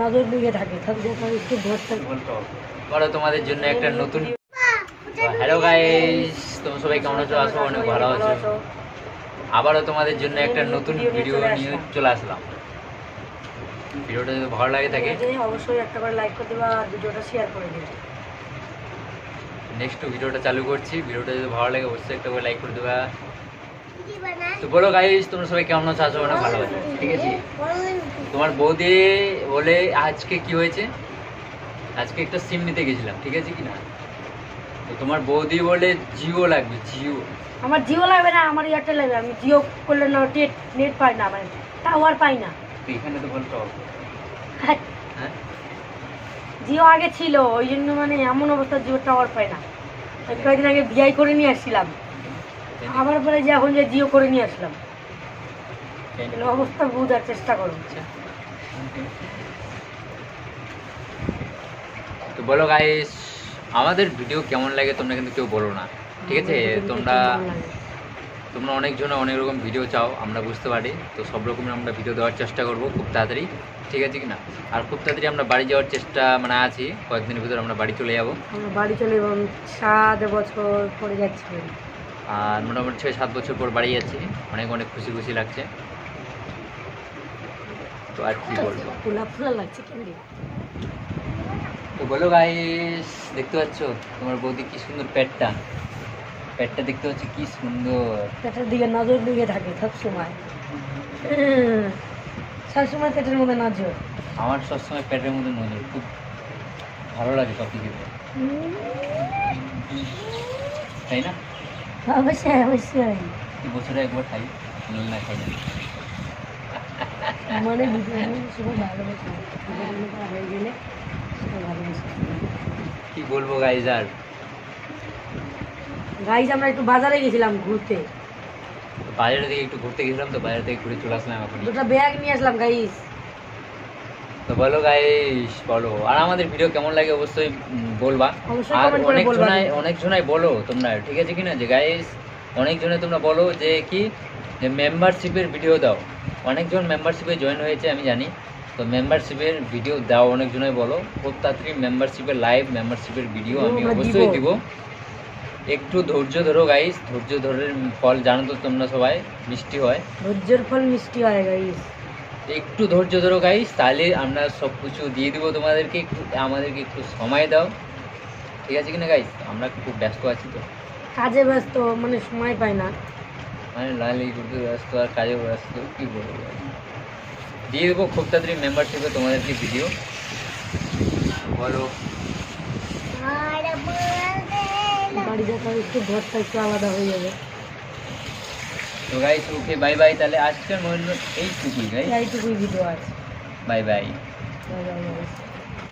নজর দিকে থাকে একটু তোমাদের জন্য একটা নতুন হ্যালো গাইস তোমরা সবাই কেমন আছো? আসো অনেক ভালো আছো। আবারও তোমাদের জন্য একটা নতুন ভিডিও নিয়ে চলে আসলাম। ভিডিওটা যদি ভালো লাগে থাকে অবশ্যই একটা করে লাইক করে দেবা আর ভিডিওটা শেয়ার করে দিবা। নেক্সট ভিডিওটা চালু করছি। ভিডিওটা যদি ভালো লাগে অবশ্যই একটা করে লাইক করে দেবা। তো বলো গাইস তোমরা সবাই কেমন আছো? আসো অনেক ভালো আছো। ঠিক আছে? তোমার বৌদি বলে আজকে কি হয়েছে? আজকে একটা সিম নিতে গেছিলাম ঠিক আছে কি না তো তোমার বৌদি বলে জিও লাগবে জিও। আমার জিও লাগবে না আমার এয়ারটেল লাগবে। আমি জিও করলে না নেট নেট পাই না মানে টাওয়ার পাই না। এখানে তো বলতো হ্যাঁ, হ্যাঁ? জিও আগে ছিল ওই জন্য মানে এমন অবস্থা জিও টাওয়ার পাই না। কয়েকদিন আগে ভিআই করে নিয়ে আসছিলাম। আবার পরে যে এখন যে জিও করে নিয়ে আসলাম। অবস্থা বোঝার চেষ্টা করো। তো বলো গাইস আমাদের ভিডিও কেমন লাগে তোমরা কিন্তু কেউ বলো না। ঠিক আছে? তোমরা তোমরা অনেকজনে অনেক রকম ভিডিও চাও আমরা বুঝতে পারি। তো সব রকমের আমরা ভিডিও দেওয়ার চেষ্টা করব খুব তাড়াতাড়ি। ঠিক আছে কি না? আর খুব তাড়াতাড়ি আমরা বাড়ি যাওয়ার চেষ্টা মানে আছি। কয়েকদিনের ভিতরে আমরা বাড়ি চলে যাব। বাড়ি চলে এবং সাত বছর পরে যাচ্ছি। আর মোটামুটি ছয় সাত বছর পর বাড়ি যাচ্ছি। অনেক অনেক খুশি খুশি লাগছে। তো আর কি বলব? ফুলা ফুলা লাগছে তো বলো গাইস দেখতে পাচ্ছ? তোমার বৌদি কি সুন্দর পেটটা। পেটটা দেখতে পাচ্ছ কি সুন্দর। পেটের দিকে নজর দিকে থাকে সব সময়। সব সময় পেটের মধ্যে নজর। আমার সবসময় পেটের মধ্যে নজর। খুব ভালো লাগে সব কিছু। তাই না? অবশ্যই অবশ্যই। বছরে একবার খাই না খাই না। আমাদের সবাই ভালোবাসে হয়ে গেলে সবাই ভালোবাসে। কি বলব গাইজ আর? গাইজ আমরা একটু বাজারে গেছিলাম ঘুরতে। বাজারে থেকে একটু ঘুরতে গেছিলাম তো বাজার থেকে ঘুরে চলে আসলাম এখন দুটো ব্যাগ নিয়ে আসলাম গাইজ তো বলো গাইস বলো। আর আমাদের ভিডিও কেমন লাগে অবশ্যই বলবা? আর অনেক জনাই অনেক জনাই বলো তোমরা ঠিক আছে কিনা? যে গাইস অনেক জনে তোমরা বলো যে কি যে মেম্বারশিপের ভিডিও দাও। অনেকজন মেম্বারশিপে জয়েন হয়েছে আমি জানি। তো মেম্বারশিপের ভিডিও দাও অনেক জনাই বলো। খুব তাড়াতাড়ি মেম্বারশিপের লাইভ মেম্বারশিপের ভিডিও আমি অবশ্যই দিব। একটু ধৈর্য ধরো গাইস ধৈর্য ধরে ফল জানো তো তোমরা সবাই মিষ্টি হয়। ধৈর্যের ফল মিষ্টি হয় গাইজ একটু ধৈর্য ধরো গাইস তাহলে আমরা সব কিছু দিয়ে দিব তোমাদেরকে একটু আমাদেরকে একটু সময় দাও। ঠিক আছে কিনা গাইস আমরা খুব ব্যস্ত আছি তো। কাজে ব্যস্ত মানে সময় পাই না। মানে লালি করতে ব্যস্ত আর কাজে ব্যস্ত কী বলব দিয়ে দেবো খুব তাড়াতাড়ি মেম্বারশিপে তোমাদেরকে ভিডিও বলো। বাড়ি যেতে একটু ঘরটা একটু আলাদা হয়ে যাবে। তো গাইস ওকে বাই বাই তাহলে আজকের মূল্য এইটুকুই গাইস এইটুকুই ভিডিও আছে। Bye bye bye guys.